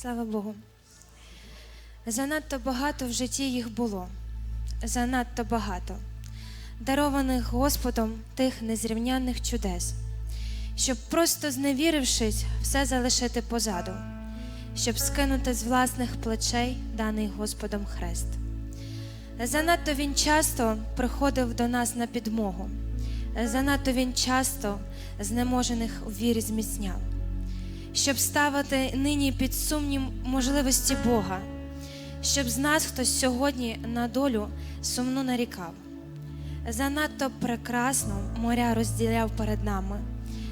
Слава Богу. Занадто багато в житті їх було, занадто багато, дарованих Господом тих незрівнянних чудес, щоб просто зневірившись, все залишити позаду, щоб скинути з власних плечей даний Господом хрест. Занадто він часто приходив до нас на підмогу, занадто він часто знеможених у вірі зміцняв щоб ставити нині під сумнів можливості Бога, щоб з нас хтось сьогодні на долю сумну нарікав. Занадто прекрасно моря розділяв перед нами,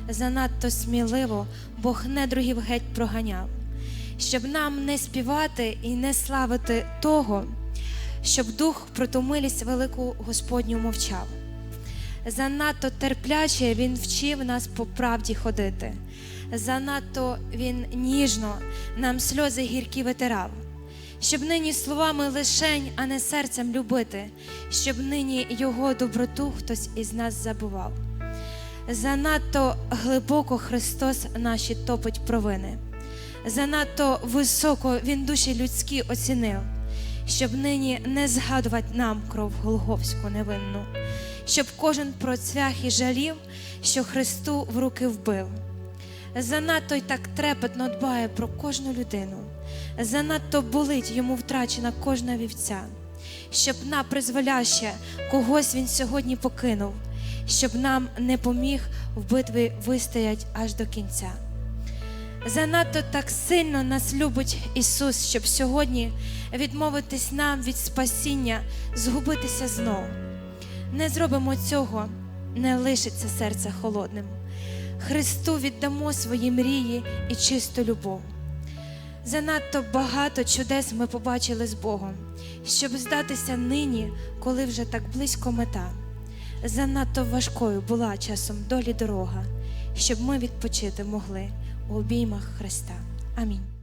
занадто сміливо Бог недругів геть проганяв, щоб нам не співати і не славити того, щоб дух про велику Господню мовчав. Занадто терпляче він вчив нас по правді ходити. Занадто він ніжно нам сльози гіркі витирав, щоб нині словами лишень, а не серцем любити, щоб нині його доброту хтось із нас забував. Занадто глибоко Христос наші топить провини, занадто високо Він душі людські оцінив, щоб нині не згадувати нам кров Голговську невинну, щоб кожен процвях і жалів, що Христу в руки вбив. Занадто й так трепетно дбає про кожну людину, занадто болить йому втрачена кожна вівця, щоб на призволяще когось він сьогодні покинув, щоб нам не поміг в битві вистоять аж до кінця. Занадто так сильно нас любить Ісус, щоб сьогодні відмовитись нам від спасіння, згубитися знов. Не зробимо цього, не лишиться серце холодним. Христу віддамо свої мрії і чисту любов. Занадто багато чудес ми побачили з Богом, щоб здатися нині, коли вже так близько мета. Занадто важкою була часом долі дорога, щоб ми відпочити могли у обіймах Христа. Амінь.